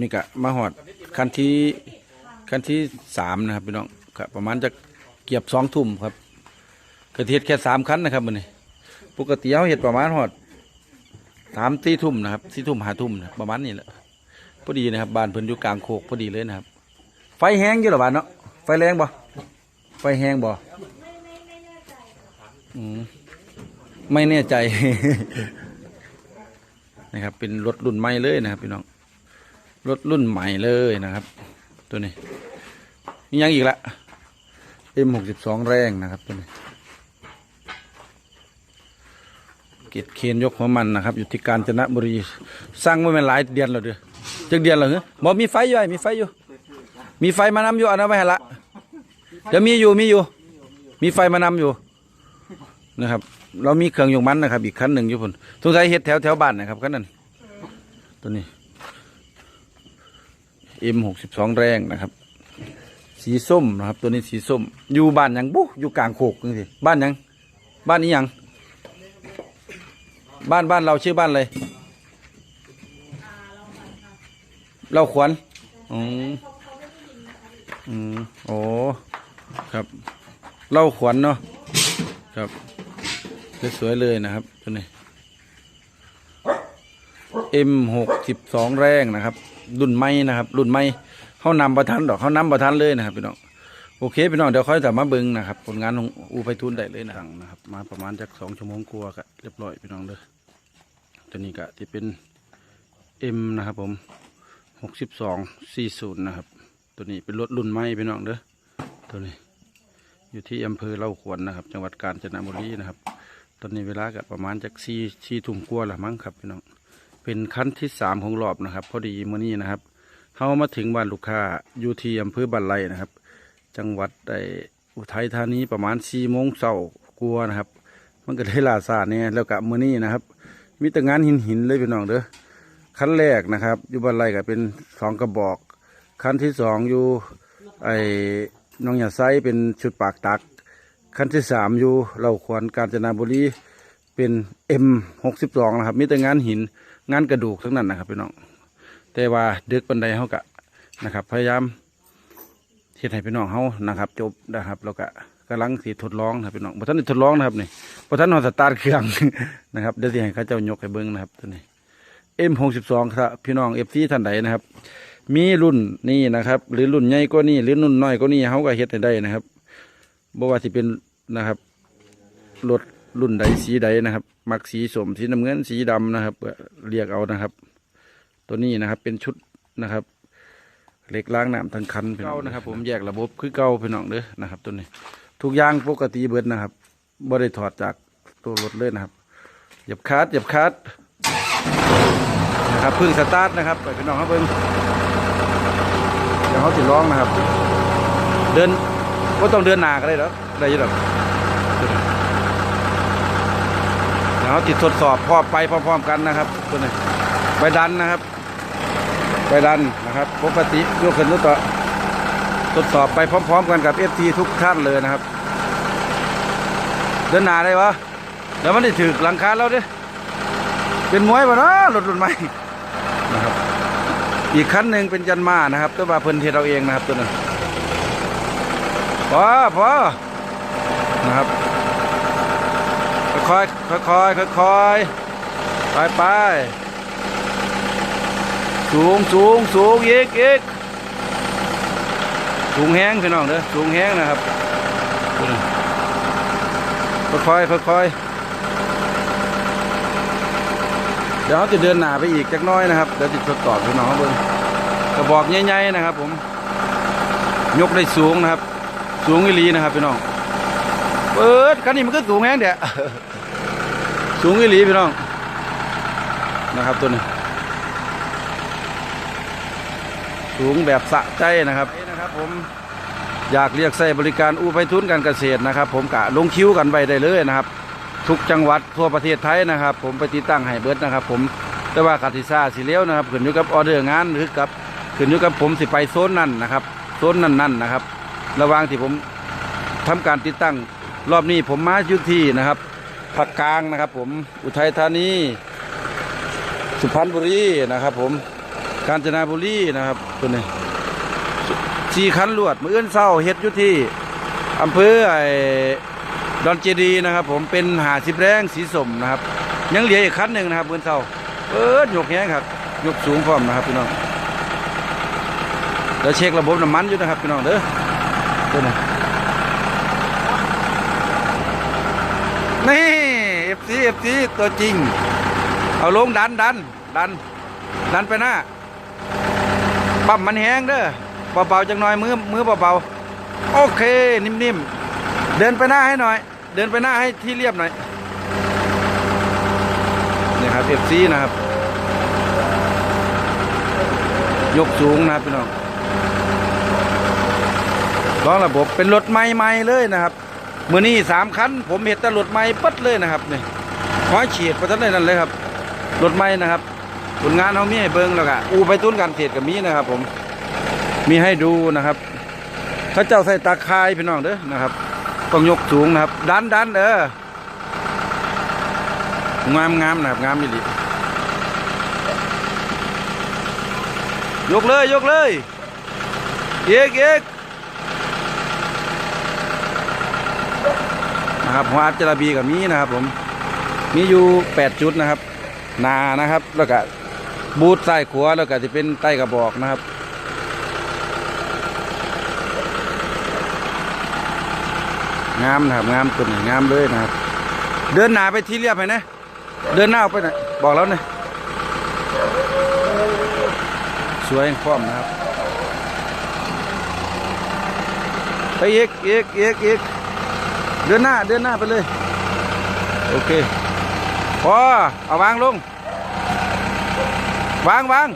นี่ก็มาหอดคันที่คันที่สามนะครับพี่น้องครับประมาณจะเกียบสองทุ่มครับกระเทียดแค่สามคันนะครับมันนี่ปกติเขาเห็ดประมาณหอดสามสี่ทุ่มนะครับสี่ทุ่มห้าทุ่มนะประมาณนี้แหละพอดีนะครับบ้านเพิ่นอยู่กลางโคกพอดีเลยนะครับ ไฟแห้งอยู่หรอบ้านเนาะไฟแรงบ่ไฟแห้งบ่ไม่แน่ใจนะครับเป็นรถรุ่นใหม่เลยนะครับพี่น้อง รถรุ่นใหม่เลยนะครับ ตัวนี้มียังอีกละ M62 แรงนะครับตัวนี้เกตเคนยกหัวมันนะครับ อยู่ที่กาญจนบุรี สร้างไมาเป็นหลายเดือนแล้วเด้อจักเดือนแล้วเหรอบอกมีไฟอยู่ไอ้มีไฟอยู่ มีไฟมานำอยู่อันนั้นไว้ให้ละเดี๋ยวมีอยู่มีอยู่ มีไฟมานำอยู่นะครับ เรามีเครื่องยกมันนะครับ อีกคันหนึ่งอยู่พุ่นสงสัยเฮ็ดแถวแถวบ้านนะครับคันนั้นตัวนี้ M หกสิบสองแรงนะครับ สีส้มนะครับ ตัวนี้สีส้ม อยู่บ้านยังบุ๊อยู่กลางโคกจังสิบ้านยัง บ้านนี้ยัง บ้านบ้านเราชื่อบ้านอะไรเราขวัญอืมอืมโอ้ครับเราขวัญเนาะครับสวยๆเลยนะครับตัวนี้ M หกสิบสองแรงนะครับ รุ่นใหม่นะครับ รุ่นใหม่เขานำประทันดอกเขานำประทันเลยนะครับพี่น้องโอเคพี่น้องเดี๋ยวค่อยจะมาเบิ้งนะครับผลงานของอูไปทุนได้เลยนะนะครับ มาประมาณจากสองชั่วโมงกลัวก็เรียบร้อยพี่น้องเด้อตัวนี้ก็ที่เป็น M นะครับ ผมหกสิบสองสี่ศูนย์นะครับ ตัวนี้เป็นรถรุ่นใหม่พี่น้องเด้อตัวนี้ อยู่ที่อำเภอเล่าขวนนะครับ จังหวัดกาญจนบุรีนะครับ ตอนนี้เวลาก็ประมาณจากสี่สี่ทุ่มกว่าละมั้งครับพี่น้อง เป็นขั้นที่สามของรอบนะครับ พอดีมื่อนี้นะครับเข้ามาถึงบ้านลูกค้าอยู่ที่อำเภอบันไลนะครับ จังหวัดไออุทัยธานีประมาณสี่โมงเช้ากลัวนะครับ มันก็ได้ลาซาเนี่ยแล้วกับมื่อนี้นะครับ มีแต่งานหินหินเลยพี่น้องเด้อขั้นแรกนะครับ อยู่บันไลก็เป็นสองกระบอกขั้นที่สองอยู่ไอ้น้องหยาไซเป็นชุดปากตัก ขั้นที่สามอยู่เหล่าขวัญกาญจนบุรีเป็นเอ็มหกสิบสองนะครับ มีแต่งานหิน งานกระดูกทั้งนั้นนะครับพี่น้องแต่ว่าเด็กบันไดเขากะนะครับ พยายามเฮ็ดให้พี่น้องเขานะครับ จบนะครับแล้วก็กำลังสีทดลองนะครับพี่น้องพอท่านได้ทดลองนะครับนี่พอท่านนอนสตาร์ทเครื่องนะครับเดี๋ยวสิให้เขาเจ้ายกให้เบิ้งนะครับตัวนี้ M หกสิบสองครับพี่น้องเอฟซีท่านใดนะครับ มีรุ่นนี้นะครับ หรือรุ่นใหญ่ก็นี่หรือรุ่นน้อยก็นี่เขาก็เฮ็ดให้ได้นะครับบ่ว่าสิเป็นนะครับรถ รุ่นใดสีใดนะครับ มักสีสมสีน้ำเงินสีดำนะครับก็เรียกเอานะครับ ตัวนี้นะครับเป็นชุดนะครับเหล็กล้างน้ำทั้งคันเก่านะครับ ผมแยกระบบคือเก่าพี่น้องเด้อนะครับตัวนี้ ทุกอย่างปกติเบิดนะครับบ่ได้ถอดจากตัวรถเลยนะครับเหยียบคาดเหยียบคาดนะครับเพึ่งสตาร์ทนะครับไปพี่น้องครับเพิ่งเดี๋ยวเขาติดร้องนะครับ เดินก็ต้องเดินหนาก็ได้หรอกได้อยี่หรอก เดี๋ยวติดทดสอบพร้อมไปพร้อมๆกันนะครับตัวนี้ไปดันนะครับ ไปดันนะครับปกติยกขึ้นรถต่อทดสอบไปพร้อม ๆ กันกับเอฟทีทุกท่านเลยนะครับ เดินหนาได้วะเดี๋ยวมันได้ถือหลังคาแล้วด้เป็นมวยปะเนาะรถรุ่นใหม่นะครับ อีกคันหนึ่งเป็นจันมานะครับ ตัวมาเพิ่นเทเราเองนะครับตัวนั้พอพอนะครับ ค่อยๆค่อยๆค่อยๆไปไปสูงสูงสูงอีกอีกสูงแห้งพี่น้องเด้อสูงแห้งนะครับค่อยๆค่อยๆเดี๋ยวเขาจะเดินหน้าไปอีกจักน้อยนะครับเดี๋ยวจะทดสอบพี่น้องเบิ่งกระบอกใหญ่ๆนะครับ ผม ยกได้สูงนะครับ สูงอีลีนะครับพี่น้องเปิดคันนี้มันก็สูงแฮงเดี๋ย สูงอีหลีพี่น้องนะครับตัวนี้ สูงแบบสะใจนะครับนะครับผมอยากเรียกใส่บริการอูไปทุนการเกษตรนะครับ ผมกะลงคิวกันไปได้เลยนะครับ ทุกจังหวัดทั่วประเทศไทยนะครับ ผมไปติดตั้งให้เบิดนะครับ ผมแต่ว่ากติซ่าสิเลี้ยวนะครับขึ้นอยู่กับออเดอร์งานหรือกับขึ้นอยู่กับผมสิไปโซนนั่นนะครับโซนนั่นนั่นนะครับ ระหว่างที่ผมทำการติดตั้งรอบนี้ผมมาอยู่ที่นะครับ ภาคกลางนะครับ ผมอุทัยธานี สุพรรณบุรีนะครับ ผมกาญจนบุรีนะครับตัวนี้สี่คันลวดมืออื่นเศร้าเฮ็ดอยู่ที่อำเภอไอ้ดอนเจดีย์นะครับ ผมเป็นหาสิบแรงสีสมนะครับ ยังเหลืออีกคันหนึ่งนะครับเมืออื่นเศร้าเปิดยกแห้งครับหยกสูงพร้อมนะครับพี่น้องเดี๋ยวเช็คระบบน้ำมันอยู่นะครับพี่น้องเด้อตัวนี้นี่เอฟซีเอฟซีตัวจริง เอาลงดันดันดัน ดันไปหน้าปั๊มมันแห้งเด้อเบาๆจังหน่อยมือมือเบาๆโอเค นิ่มๆ เดินไปหน้าให้หน่อย เดินไปหน้าให้ที่เรียบหน่อยนี่ครับเอฟซีนะครับ ยกสูงนะครับพี่น้องล้องระบบเป็นรถใหม่ๆเลยนะครับ มือนี้สามคันผมเห็นแต่รถใหม่ปัดเลยนะครับเนี่ย ขอเฉียดไปทั้งเลยนั่นเลยครับรถใหม่นะครับผลงานเขามีให้เบิ้งแล้วก็อูไปตุ้นการเทศกับมีนะครับ ผมมีให้ดูนะครับเขาเจ้าใส่ตาคายพี่น้องเด้อนะครับต้องยกสูงนะครับ ดันดันเอองามงามนะครับงามมิลิยกเลยยกเลยเอกเอกนะครับหัวอัจจระบีกับมีนะครับผม มีอยู่แปดจุดนะครับ นานะครับ แล้วก็บูทใส่ขวาแล้วก็จะเป็นใต้กระบอกนะครับงามนะครับงามตัวนี้งามเลยนะครับ เดินหน้าไปที่เรียบไปนะ เดินหน้าออกไปหน่อยบอกแล้วนะสวยพร้อมนะครับไปเอีกอีกอีกอีกเดินหน้าเดินหน้าไปเลย โอเค พอเอาวางลงวางวาง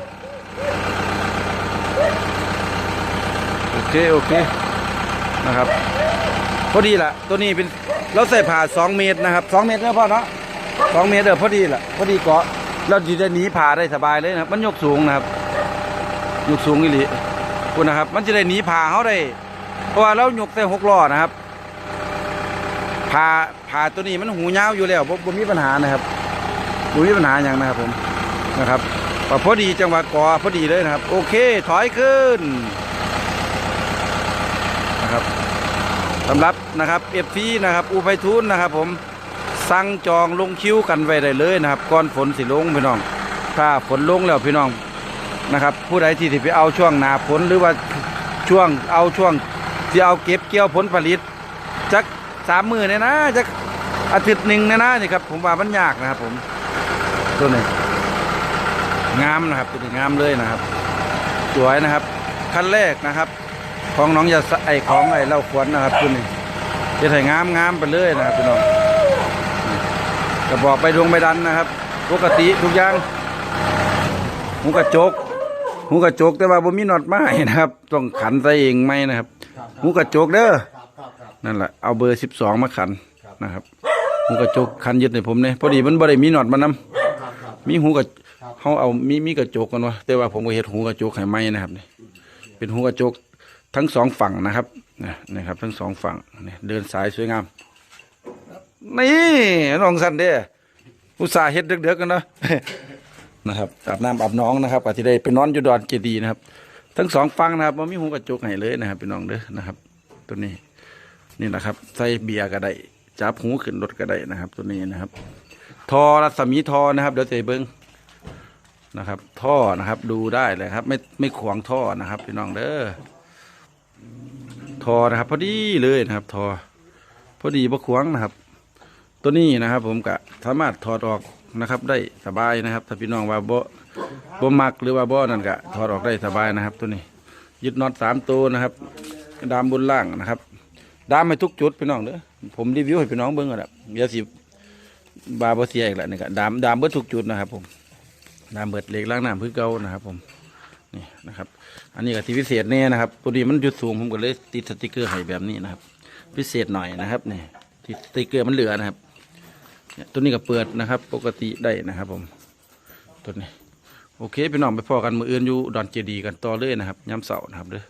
โอเคโอเคนะครับพอดีละตัวนี้เป็นเราใส่ผ่าสองเมตรนะครับสองเมตรเนอะพ่อเนาะสองเมตรเออพอดีละพอดีเกาะเราจะได้หนีผ่าได้สบายเลยนะครับมันยกสูงนะครับยกสูงอีหลีคุณนะครับ มันจะได้หนีผ่าเขาได้เพราะว่าเรายกแต่หกล้อนะครับผ่า ผ่าตัวนี้มันหูยาวอยู่แล้วบ่บ่มีปัญหานะครับบ่มีปัญหาอย่างนะครับผมนะครับพอดีจังหวะกอพอดีเลยนะครับ โอเคถอยขึ้นนะครับสำหรับนะครับเอฟซีนะครับอูไพทูนนะครับ ผมสั่งจองลงคิวกันไว้ได้เลยนะครับก่อนฝนสิลงพี่น้อง ถ้าฝนลงแล้วพี่น้องนะครับ ผู้ใดที่สิไปเอาช่วงหนาฝนหรือว่าช่วงเอาช่วงที่เอาเก็บเกี่ยวผลผลิตจัก สามมือเนี่ยนะจักอาทิตย์หนึ่งเนี่ยนะนี่ครับผมว่ามันยากนะครับ ผมตัวนี้งามนะครับตัวนี้งามเลยนะครับ สวยนะครับขั้นแรกนะครับ ของน้องยาสะไอของไอเล่าขวัญนะครับตัวนี้จะถ่ายงามงามไปเลยนะครับพี่น้องนี่กระบอกไปดวงไปดันนะครับปกติทุกอย่างหูกระจกหูกระจกแต่ว่าบ่มีน็อตไม้นะครับ ต้องขันใส่เองไหมนะครับหูกระจกเด้อ นั่นแหละเอาเบอร์สิบสองมาขันนะครับหูกระจกขันยึดในผมเนี่ยพอดีมันบ่ได้มีน็อตมานำมีหูกระเขาเอามีมีกระจกกันวะแต่ว่าผมก็เห็ดหูกระจกให้ไหมนะครับนี่เป็นหูกระจกทั้งสองฝั่งนะครับนะนะครับ ทั้งสองฝั่งนี่เดินสายสวยงามนี่น้องสันเด้ออุตส่าห์เฮ็ดเด็กๆกันเนาะนะครับอาบน้ำอาบน้องนะครับก็ที่ได้ไปนอนอยู่ดอนเจดีย์นะครับ ทั้งสองฝั่งนะครับมันมีหูกระจกให้เลยนะครับพี่น้องเด้อนะครับ ตัวนี้ นี่นะครับ ใส่เบียร์ก็ได้จับหูขึ้นรถก็ได้นะครับ ตัวนี้นะครับ ทอรัศมีทอนะครับเดี๋ยวจะเบิ้งนะครับ ท่อนะครับดูได้เลยครับ ไม่ไม่ขวางท่อนะครับพี่น้องเด้อทอนะครับ พอดีเลยนะครับ ทอ พอดีบ่ขวางนะครับ ตัวนี้นะครับ ผมก็สามารถถอดออกนะครับ ได้สบายนะครับ ถ้าพี่น้องว่าบ่บ่มักหรือว่าบ่นั่นก็ถอดออกได้สบายนะครับ ตัวนี้ ยึดน็อตสามตัวนะครับดามบนล่างนะครับ ดามให้ทุกจุดพี่น้องเด้อผมรีวิวให้พี่น้องเบิ่งก่อนครับเดี๋ยวสิบาบเสียอีกแล้วนี่ก็ดามดามเบิดทุกจุดนะครับ ผมดามเบิดเหล็กล้างน้ำพื้นเก่านะครับ ผมนี่นะครับ อันนี้ก็ที่พิเศษแน่นะครับตัวนี้มันจุดสูงผมก็เลยติดสติกเกอร์ให้แบบนี้นะครับ พิเศษหน่อยนะครับนี่ที่สติกเกอร์มันเหลือนะครับตัวนี้ก็เปิดนะครับ ปกติได้นะครับ ผมตัวนี้ โอเคพี่น้องไปพอกันมืออื่นอยู่ดอนเจดีย์กันต่อเลยนะครับย้ำเสานะครับเด้อ